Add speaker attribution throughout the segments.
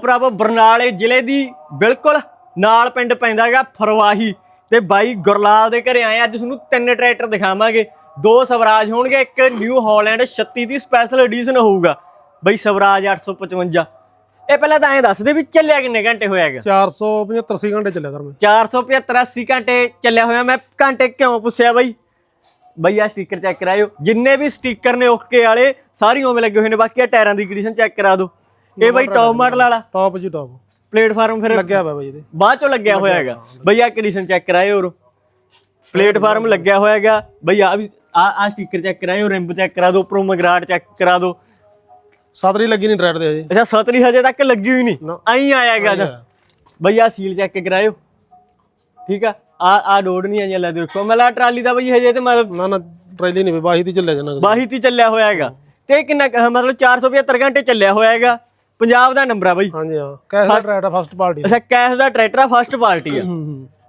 Speaker 1: ਭਰਾਵੋ ਬਰਨਾਲੇ ਜ਼ਿਲ੍ਹੇ ਦੀ ਬਿਲਕੁਲ ਨਾਲ ਪਿੰਡ ਪੈਂਦਾ ਹੈਗਾ ਫਰਵਾਹੀ ਤੇ ਬਾਈ ਗੁਰਲਾਲ ਦੇ ਘਰੇ ਆਏ ਅੱਜ ਤੁਹਾਨੂੰ ਤਿੰਨ ਟਰੈਕਟਰ ਦਿਖਾਵਾਂਗੇ। ਦੋ ਸਵਰਾਜ ਹੋਣਗੇ ਇੱਕ ਨਿਊ ਹਾਲੈਂਡ 36 ਦੀ ਸਪੈਸ਼ਲ ਐਡੀਸ਼ਨ ਹੋਊਗਾ। ਬਈ ਸਵਰਾਜ 855 ਇਹ ਪਹਿਲਾਂ ਤਾਂ ਐਂ ਦੱਸ ਦੇ ਵੀ ਚੱਲਿਆ ਕਿੰਨੇ ਘੰਟੇ ਹੋਇਆ ਹੈਗਾ?
Speaker 2: 475 80 ਘੰਟੇ ਚੱਲਿਆ ਸਰ ਮੈਂ।
Speaker 1: 475 80 ਘੰਟੇ ਚੱਲਿਆ ਹੋਇਆ। ਮੈਂ ਘੰਟੇ ਕਿਉਂ ਪੁੱਛਿਆ ਬਈ? ਬਈ ਆ ਸਟicker ਚੈੱਕ ਕਰਾਇਓ। ਜਿੰਨੇ ਵੀ ਸਟicker ਨੇ ਓਕੇ ਵਾਲੇ ਸਾਰੀ ਉਵੇਂ ਲੱਗੇ ਹੋਏ ਨੇ ਬਾਕੀ ਆ ਟਾਇਰਾਂ ਦੀ ਕੰਡੀਸ਼ਨ ਚੈੱਕ ਕਰਾ ਦਿਓ। ਇਹ ਬਈ ਟੌਪ ਮਾਡਲ ਵਾਲਾ?
Speaker 2: ਟੌਪ ਜੀ ਟੌਪ
Speaker 1: ਪਲੇਟਫਾਰਮ ਫਿਰ
Speaker 2: ਲੱਗਿਆ ਹੋਇਆ ਬਾਈ ਇਹਦੇ।
Speaker 1: ਬਾਅਦ ਚੋਂ ਲੱਗਿਆ ਹੋਇਆ। ਹੈਗਾ ਬਈ ਆ ਕੰਡੀਸ਼ਨ ਚੈੱਕ ਕਰਾਇਓ ਹੋਰ ਪਲੇਟਫਾਰਮ ਲੱਗਿਆ ਹੋਇਆ ਹੈਗਾ ਬਈ ਆ ਵੀ ਆ ਆ ਸਟicker ਚੈੱਕ ਕਰਾਇਓ ਰਿੰਬ ਚੈੱਕ ਕਰਾ ਦਿਓ ਉੱਪਰੋਂ ਮਗਰਾਟ ਚੈੱਕ ਕਰਾ ਦਿਓ।
Speaker 2: ਸਤਰੀ ਲੱਗੀ ਨਹੀਂ ਟਰੈਡ ਦੇ ਹਜੇ।
Speaker 1: ਅੱਛਾ ਸਤਰੀ ਹਜੇ ਤੱਕ ਲੱਗੀ ਹੋਈ ਨਹੀਂ। ਆਈ ਆਇਆ। ਹੈਗਾ ਬਈ ਆ ਸੀਲ ਚੈੱਕ ਕਰਾਇਓ। ਠੀਕ ਆ? ਆ ਆ ਡੋੜ ਨਹੀਂ ਆਈਆਂ ਲੈ ਦੇਖੋ। ਮੈਂ ਲਾ ਟਰਾਲੀ ਦਾ ਬਈ ਹਜੇ ਤੇ ਮਤਲਬ
Speaker 2: ਨਾ ਨਾ ਟਰੈਲੀ ਨਹੀਂ ਬਾਹੀ ਦੀ ਚੱਲਿਆ ਜਾਣਾ
Speaker 1: ਬਾਹੀ ਤੀ ਚੱਲਿਆ ਹੋਇਆ ਹੈਗਾ ਤੇ ਕਿੰਨਾ ਮਤਲਬ 475 ਘੰਟੇ ਚੱਲਿਆ ਹੋਇਆ ਹੈਗਾ ਪੰਜਾਬ ਦਾ ਨੰਬਰ ਆ ਬਈ।
Speaker 2: ਹਾਂਜੀ ਹਾਂ। ਕੈਸ਼ ਦਾ ਆ ਫਸਟ ਪਾਰਟੀ
Speaker 1: ਅੱਛਾ ਕੈਸ਼ ਦਾ ਟਰੈਕਟਰ ਫਸਟ ਪਾਰਟੀ ਆ।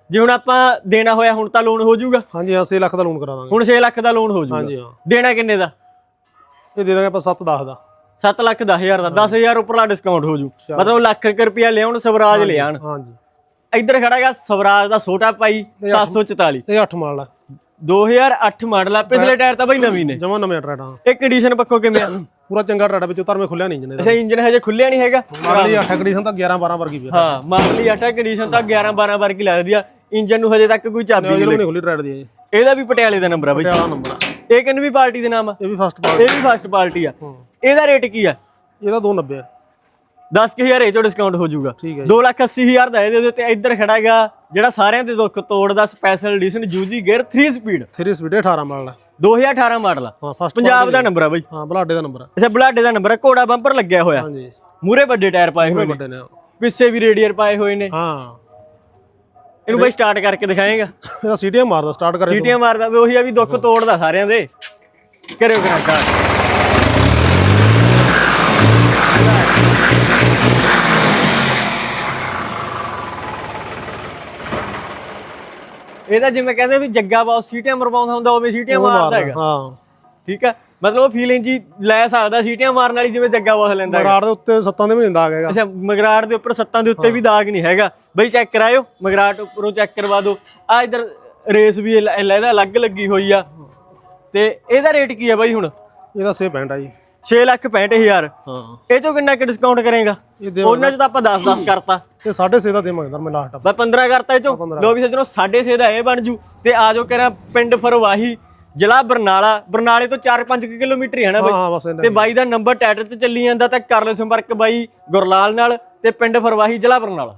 Speaker 1: ਜੇ ਹੁਣ ਆਪਾਂ ਦੇਣਾ ਹੋਇਆ ਹੁਣ ਤਾਂ ਲੋਨ ਹੋ ਜਾਊਗਾ।
Speaker 2: ਹਾਂਜੀ ਹਾਂ 6 ਲੱਖ ਦਾ ਲੋਨ ਕਰਾ ਦਾਂਗੇ।
Speaker 1: ਹੁਣ 6 ਲੱਖ ਦਾ ਲੋਨ ਹੋ ਜਾਊਗਾ।
Speaker 2: ਹਾਂਜੀ ਹਾਂ।
Speaker 1: ਦੇਣਾ ਕਿੰਨੇ ਦਾ?
Speaker 2: ਇਹ ਦੇ ਦਾਂਗੇ ਆਪਾਂ 7 10 ਦਾ।
Speaker 1: 7 ਲੱਖ 10000 ਦਾ। 10000 ਉੱਪਰਲਾ ਡਿਸਕਾਊਂਟ ਹੋ ਜੂ। ਮਤਲਬ ਲੱਖ ਕੁ ਰੁਪਇਆ ਲਿਆਉਣ ਸਵਰਾਜ ਲਿਆਣ।
Speaker 2: ਹਾਂਜੀ।
Speaker 1: ਇੱਧਰ ਖੜਾ ਹੈਗਾ ਸਵਰਾਜ ਦਾ ਛੋਟਾ ਭਾਈ 744
Speaker 2: ਇਹ 8 ਮਾਡਲ ਆ।
Speaker 1: 2008 ਮਾਡਲ ਆ। ਪਿਛਲੇ ਟਾਇਰ ਤਾਂ ਬਈ ਨਵੀਂ ਨੇ।
Speaker 2: ਜਮਾ ਨਵੇਂ ਟਰੈਡ ਆ।
Speaker 1: ਇਹ ਕੰਡੀਸ਼ਨ ਪੱਖੋਂ ਕਿਵੇਂ ਆ?
Speaker 2: ਪੂਰਾ ਚੰਗਾ ਟਰੈਡ ਵਿੱਚ ਧਰਮੇ ਖੁੱਲਿਆ ਨਹੀਂ ਜਨੇ ਦਾ
Speaker 1: ਅੱਛਾ ਇੰਜਨ ਹਜੇ ਖੁੱਲਿਆ ਨਹੀਂ ਹੈਗਾ।
Speaker 2: ਮਾਡਲ ਹੀ 8 ਕੰਡੀਸ਼ਨ ਤਾਂ 11 12 ਵਰਗੀ ਵੀ
Speaker 1: ਹਾਂ ਮਾਡਲੀ 8 ਕੰਡੀਸ਼ਨ ਤਾਂ 11 12 ਵਰਗੀ ਲੱਗਦੀ ਆ। ਇੰਜਨ ਨੂੰ ਹਜੇ ਤੱਕ ਕੋਈ ਚਾਬੀ ਨਹੀਂ
Speaker 2: ਨਹੀਂ ਖੁੱਲੀ ਟਰੈਡ ਦੀ ਇਹ
Speaker 1: ਇਹਦਾ ਵੀ ਪਟਿਆਲੇ ਦਾ ਨੰਬਰ ਆ ਬਈ।
Speaker 2: ਪਟਿਆਲਾ ਨੰਬਰ ਆ।
Speaker 1: ਇਹ ਕਿੰਨ ਵੀ ਪਾਰਟੀ ਦੇ ਨਾਮ ਆ?
Speaker 2: ਇਹ ਵੀ ਫਸਟ ਪਾਰਟੀ।
Speaker 1: ਇਹ ਵੀ ਫਸਟ ਪਾਰਟੀ ਆ। ਇਹਦਾ ਰੇਟ ਕੀ ਆ?
Speaker 2: ਇਹਦਾ 290 ਆ।
Speaker 1: 10000 ਇਹ ਚੋਂ ਡਿਸਕਾਊਂਟ ਹੋ ਜਾਊਗਾ।
Speaker 2: ਠੀਕ ਹੈ
Speaker 1: 280000 ਦਾ ਇਹਦੇ ਉੱਤੇ ਇੱਧਰ ਖੜਾ ਹੈਗਾ ਜਿਹੜਾ ਸਾਰਿਆਂ ਦੇ ਦੁੱਖ ਤੋੜਦਾ special edition ਜੂਜੀ gear 3 speed
Speaker 2: 3 speed 18 model
Speaker 1: 2018 model
Speaker 2: ਹਾਂ ਫਸਟ
Speaker 1: ਪੰਜਾਬ ਦਾ ਨੰਬਰ ਆ ਬਈ।
Speaker 2: ਹਾਂ ਬਲਾਡੇ ਦਾ ਨੰਬਰ ਆ।
Speaker 1: ਅੱਛਾ ਬੁਲਾਡੇ ਦਾ ਨੰਬਰ ਆ। ਘੋੜਾ ਬੰਪਰ ਲੱਗਿਆ ਹੋਇਆ।
Speaker 2: ਹਾਂਜੀ।
Speaker 1: ਮੂਰੇ ਵੱਡੇ ਟਾਇਰ ਪਾਏ ਹੋਏ ਨੇ।
Speaker 2: ਵੱਡੇ ਨੇ
Speaker 1: ਪਿੱਛੇ ਵੀ ਰੇਡੀਅਰ ਪਾਏ ਹੋਏ ਨੇ।
Speaker 2: ਹਾਂ।
Speaker 1: ਇਹਨੂੰ ਬਈ ਸਟਾਰਟ ਕਰਕੇ ਦਿਖਾਏਗਾ।
Speaker 2: ਇਹਦਾ ਸੀਟੀਆਂ ਮਾਰਦਾ ਸਟਾਰਟ ਕਰੇ
Speaker 1: ਸੀਟੀਆਂ ਮਾਰਦਾ ਵੀ ਉਹੀ ਆ ਵੀ ਦੁੱਖ ਤੋੜਦਾ ਸਾਰਿਆਂ ਦੇ। ਕਰਿਓ ਕਰਾਂ ਸਟਾਰਟ ਇਹਦਾ ਜਿਵੇਂ ਕਹਿੰਦੇ ਵੀ ਜੱਗਾ ਬਾਸ ਸੀਟੀਆਂ ਮਰਵਾਉਂਦਾ ਹੁੰਦਾ ਉਵੇਂ ਸੀਟੀਆਂ ਮਾਰਦਾ ਹੈਗਾ।
Speaker 2: ਹਾਂ।
Speaker 1: ਠੀਕ ਹੈ ਮਤਲਬ ਉਹ ਫੀਲਿੰਗ ਜੀ ਲੈ ਸਕਦਾ ਸੀਟੀਆਂ ਮਾਰਨ ਵਾਲੀ ਜਿਵੇਂ ਜੱਗਾ ਬਾਸ ਲੈਂਦਾ ਹੈਗਾ।
Speaker 2: ਮਰਾੜ ਦੇ ਉੱਤੇ ਸੱਤਾਂ ਦੇ ਵੀ ਨਹੀਂ ਦਾਗ ਹੈਗਾ।
Speaker 1: ਅੱਛਾ ਮਗਰਾਟ ਦੇ ਉੱਪਰ ਸੱਤਾਂ ਦੇ ਉੱਤੇ ਵੀ ਦਾਗ ਨਹੀਂ ਹੈਗਾ। ਬਈ ਚੈੱਕ ਕਰਾਇਓ ਮਗਰਾਟ ਉੱਪਰੋਂ ਚੈੱਕ ਕਰਵਾ ਦਿਓ। ਆ ਇਧਰ ਰੇਸ ਵੀ ਇਹ- ਇਹ ਇਹਦਾ ਅਲੱਗ ਲੱਗੀ ਹੋਈ ਆ। ਤੇ ਇਹਦਾ ਰੇਟ ਕੀ ਆ ਬਈ ਹੁਣ?
Speaker 2: ਇਹਦਾ ਸੇ ਪੈਂਟ ਆ ਜੀ।
Speaker 1: 6 ਲੱਖ 65000
Speaker 2: ਹਾਂ।
Speaker 1: ਇਹ ਚੋਂ ਕਿੰਨਾ ਕਿ ਡਿਸਕਾਊਂਟ ਕਰੇਗਾ?
Speaker 2: ਇਹ ਦੇ
Speaker 1: ਉਹਨਾਂ ਚੋਂ ਤਾਂ ਆਪਾਂ 10 10 ਕਰਤਾ।
Speaker 2: ਇਹ 6.5 ਦਾ ਦੇਵਾਂਗੇ ਸਰ ਮੈਂ ਲਾਸਟ
Speaker 1: ਬਸ 15 ਕਰਤਾ ਇਹ ਚੋਂ। ਲੋ ਵੀ ਸੱਜਣੋ 6.5 ਦਾ ਇਹ ਬਣ ਜੂ। ਤੇ ਆ ਜਾਓ ਕਹਿਣਾ ਪਿੰਡ ਫਰਵਾਹੀ ਜ਼ਿਲ੍ਹਾ ਬਰਨਾਲਾ। ਬਰਨਾਲੇ ਤੋਂ 4-5 ਕਿਲੋਮੀਟਰ ਹੀ ਹੈ ਨਾ ਬਈ। ਤੇ ਬਾਈ ਦਾ ਨੰਬਰ ਟੈਟਰ ਤੇ ਚੱਲੀ ਜਾਂਦਾ ਤਾਂ ਕਰ ਲਓ ਸੰਪਰਕ ਬਾਈ ਗੁਰਲਾਲ ਨਾਲ ਤੇ ਪਿੰਡ ਫਰਵਾਹੀ ਜ਼ਿਲ੍ਹਾ ਬਰਨਾਲਾ।